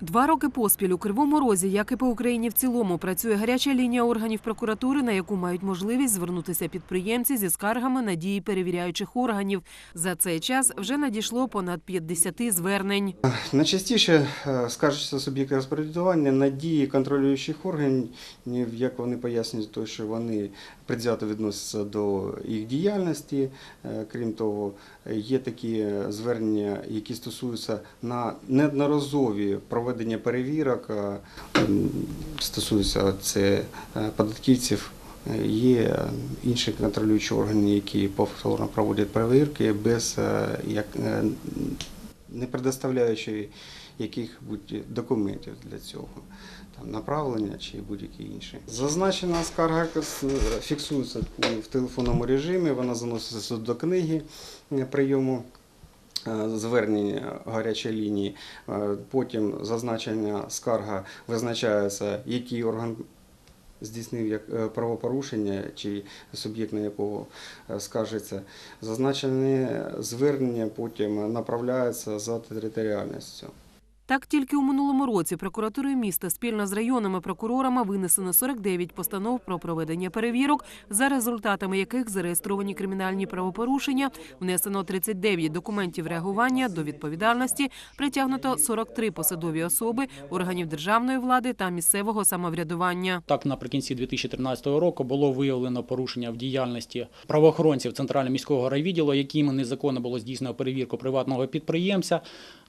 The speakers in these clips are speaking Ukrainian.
Два роки поспіль у Кривому Розі, як і по Україні в цілому, працює гаряча лінія органів прокуратури, на яку мають можливість звернутися підприємці зі скаргами на дії перевіряючих органів. За цей час вже надійшло понад 50 звернень. Найчастіше е, скаржаться суб'єкти розпорядкування на дії контролюючих органів, як вони пояснюють, то, що вони предвзято відносяться до їх діяльності. Е, Крім того, є такі звернення, які стосуються на неодноразові проведення перевірок, е, м, стосуються це е, податківців. Е, Є інші контролюючі органи, які повторно проводять перевірки без е, як е, не предоставляючи яких-будь документів для цього, там направлення чи будь-які інші. Зазначена скарга фіксується в телефонному режимі, вона заноситься до книги е, прийому. Е, Звернення гарячої лінії, Е, потім зазначення скарга визначається, який орган здійснив як е, правопорушення чи суб'єкт на якого скажеться. Зазначене звернення потім направляється за територіальністю. Так, тільки у минулому році прокуратурою міста спільно з районними прокурорами винесено 49 постанов про проведення перевірок, за результатами яких зареєстровані кримінальні правопорушення, внесено 39 документів реагування до відповідальності, притягнуто 43 посадові особи органів державної влади та місцевого самоврядування. Так, наприкінці 2013 року було виявлено порушення в діяльності правоохоронців Центрального міського райвідділу, якими незаконно було здійснено перевірку приватного підприємця.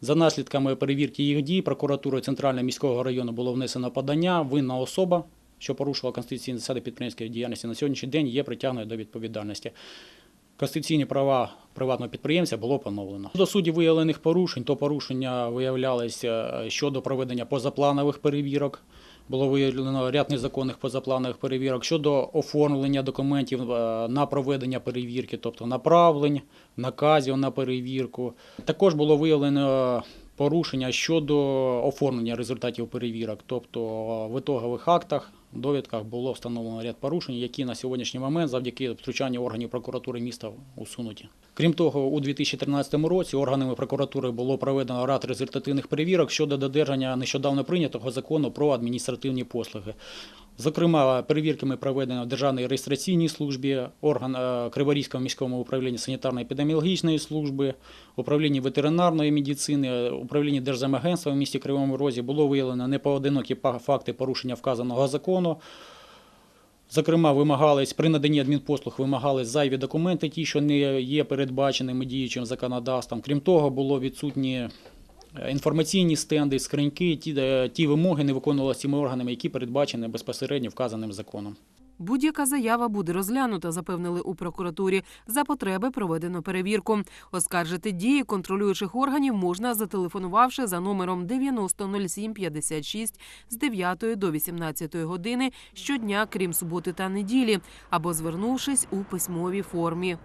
За наслідками перевірки їх дій прокуратурою Центрального міського району було внесено подання. Винна особа, що порушила конституційні засади підприємської діяльності, на сьогоднішній день є притягнена до відповідальності. Конституційні права приватного підприємця було поновлено. До суді виявлених порушень, то порушення виявлялися щодо проведення позапланових перевірок. Було виявлено ряд незаконних позапланових перевірок щодо оформлення документів е, на проведення перевірки, тобто направлень, наказів на перевірку. Також було виявлено порушення щодо оформлення результатів перевірок, тобто в ітогових актах, довідках було встановлено ряд порушень, які на сьогоднішній момент завдяки втручанню органів прокуратури міста усунуті. Крім того, у 2013 році органами прокуратури було проведено ряд результативних перевірок щодо додержання нещодавно прийнятого закону про адміністративні послуги. Зокрема, перевірками проведено в Державній реєстраційній службі, орган е, Криворізького міського управління санітарно-епідеміологічної служби, управління ветеринарної медицини, управління Держземагентства в місті Кривому Розі було виявлено непоодинокі факти порушення вказаного закону. Зокрема, вимагались при наданні адмінпослуг вимагались зайві документи, ті, що не є передбаченими діючим законодавством. Крім того, було відсутні інформаційні стенди, скриньки, ті, ті вимоги не виконувалися цими органами, які передбачені безпосередньо вказаним законом. Будь-яка заява буде розглянута, запевнили у прокуратурі. За потреби проведено перевірку. Оскаржити дії контролюючих органів можна, зателефонувавши за номером 900756 з 9 до 18 години щодня, крім суботи та неділі, або звернувшись у письмовій формі.